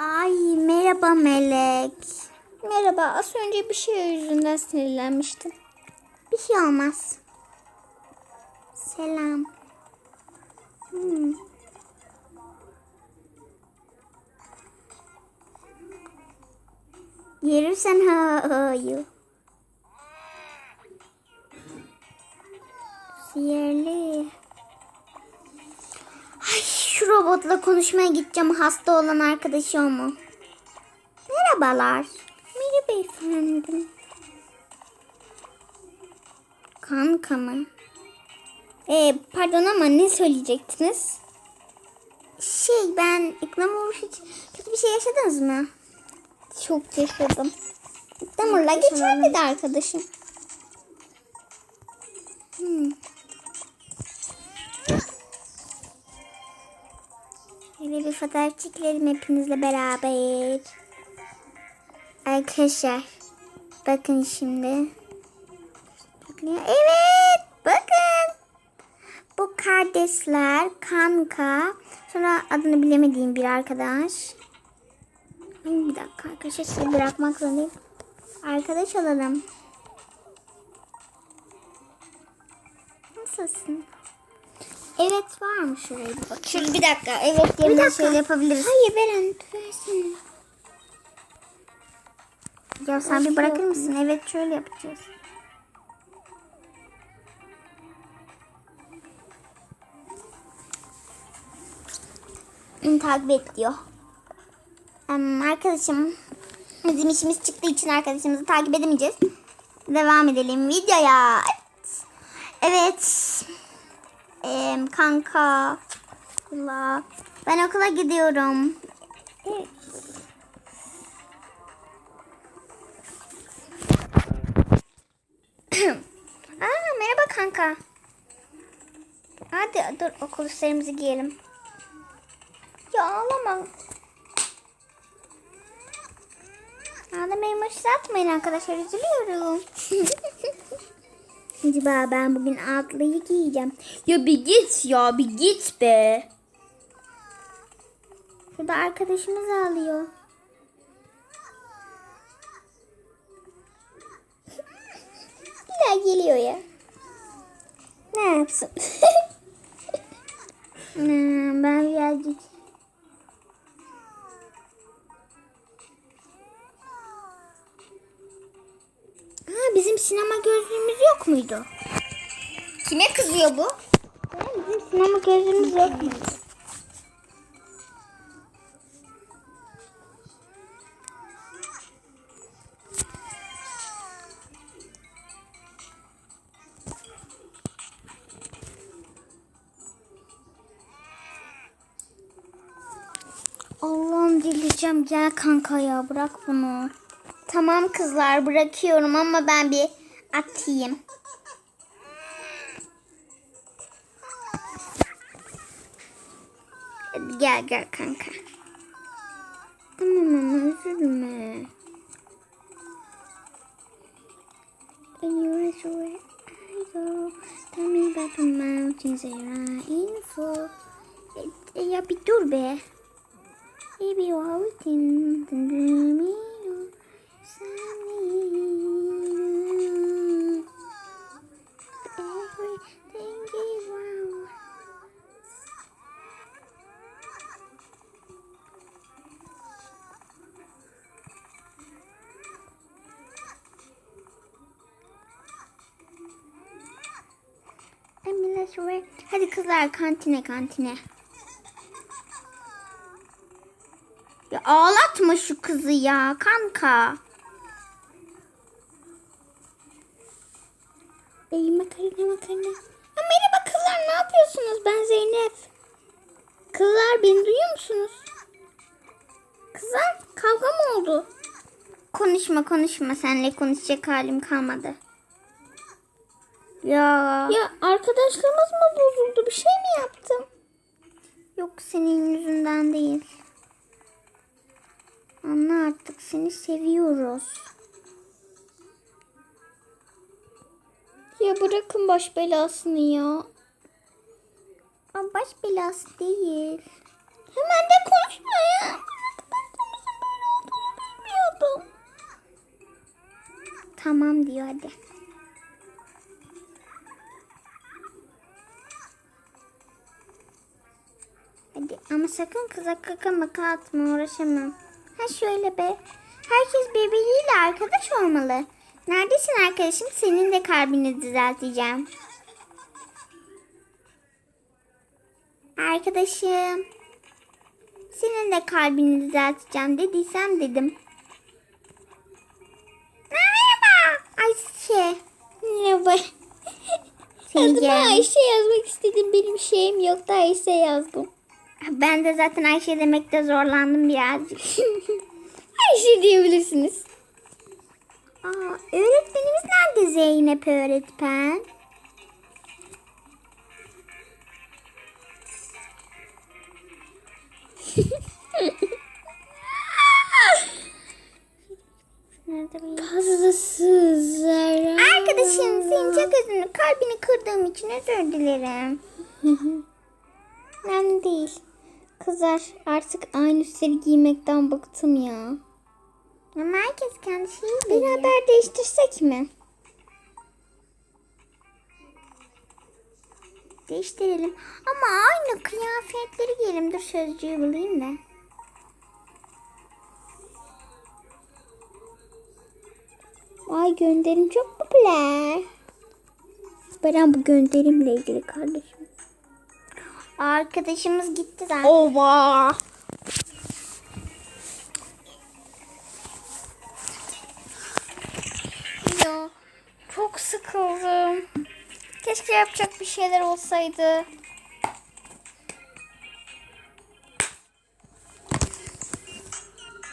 Ay merhaba Melek. Merhaba, az önce bir şey yüzünden sinirlenmiştim. Bir şey olmaz. Selam. Hmm. Yersen hayır. Sihirli. Robotla konuşmaya gideceğim hasta olan arkadaşım mu? Merhabalar. Merhaba efendim. Kanka mı? Ee, pardon ama ne söyleyecektiniz? Şey ben ikram olmuş hiç kötü bir şey yaşadınız mı? Çok yaşadım. Damurla Geçer geçer dedi arkadaşım. Fotoğraf çekelim hepinizle beraber. Arkadaşlar bakın şimdi. Evet bakın. Bu kardeşler kanka. Sonra adını bilemediğim bir arkadaş. Bir dakika arkadaşlar sizi bırakmak zorundayım. Arkadaş olalım. Nasılsın? Evet var mı şuraya bir bak. Şöyle bir dakika. Evet Bir yerine dakika. şöyle yapabiliriz. Hayır veren versene. Ya sen bir bırakır mısın? Evet şöyle yapacağız. Beni takip et diyor. Em, arkadaşım bizim işimiz çıktığı için arkadaşımızı takip edemeyeceğiz. Devam edelim videoya. Evet. Em, kanka. Okula. Ben okula gidiyorum. Evet. Aa, merhaba kanka. Hadi dur okul üstlerimizi giyelim. Ya ağlama. Ağlamayı başlatmayın arkadaşlar üzülüyorum. Acaba ben bugün atlıyı giyeceğim. Ya bir git ya bir git be. Şurada arkadaşımız ağlıyor. Ya geliyor ya. Ne yapsın? Hmm, ben birazcık Ha, bizim sinema gözlüğümüz muydu? Kime kızıyor bu? Bizim sinema gözlüğümüz yok muydu? Allah'ım delireceğim. Gel kanka ya bırak bunu. Tamam kızlar bırakıyorum ama ben bir Atayım. Hadi gel gel kanka. Tamam ama üzülme. Anywhere where I go, tell me about the mountains that are in full. E, ya bir dur be. Baby, what we can do, Everything Şuraya. Hadi kızlar kantine kantine. Ya ağlatma şu kızı ya kanka. Ey makarna makarna. Ya merhaba kızlar ne yapıyorsunuz? Ben Zeynep. Kızlar beni duyuyor musunuz? Kızlar kavga mı oldu? Konuşma konuşma senle konuşacak halim kalmadı. Ya. Ya arkadaşlarımız mı bozuldu? Bir şey mi yaptım? Yok senin yüzünden değil. Anla artık seni seviyoruz. Ya bırakın baş belasını ya. Ama baş belası değil. Hemen de konuşma ya. Arkadaşlarımızın böyle olduğunu bilmiyordum. Tamam diyor hadi. Ama sakın kıza kaka maka atma uğraşamam. Ha şöyle be. Herkes birbiriyle arkadaş olmalı. Neredesin arkadaşım? Senin de kalbini düzelteceğim. Arkadaşım. Senin de kalbini düzelteceğim dediysem dedim. Merhaba Ayşe. Merhaba. Seni gelmiş. Ayşe yazmak istedim. Benim şeyim yok da Ayşe yazdım. Ben de zaten Ayşe demekte zorlandım birazcık. Ayşe diyebilirsiniz. Aa, öğretmenimiz nerede Zeynep öğretmen? Nerede bu? Fazlası zarar. Arkadaşım senin çok özünü kalbini kırdığım için özür dilerim. Önemli değil. Kızlar artık aynı üstleri giymekten bıktım ya. Ama herkes kendi şeyi biliyor. Beraber değiştirsek mi? Değiştirelim. Ama aynı kıyafetleri giyelim. Dur sözcüğü bulayım da. Ay gönderim çok popüler. Beren bu gönderimle ilgili kardeşim. Arkadaşımız gitti zaten. Ova. Ya çok sıkıldım. Keşke yapacak bir şeyler olsaydı.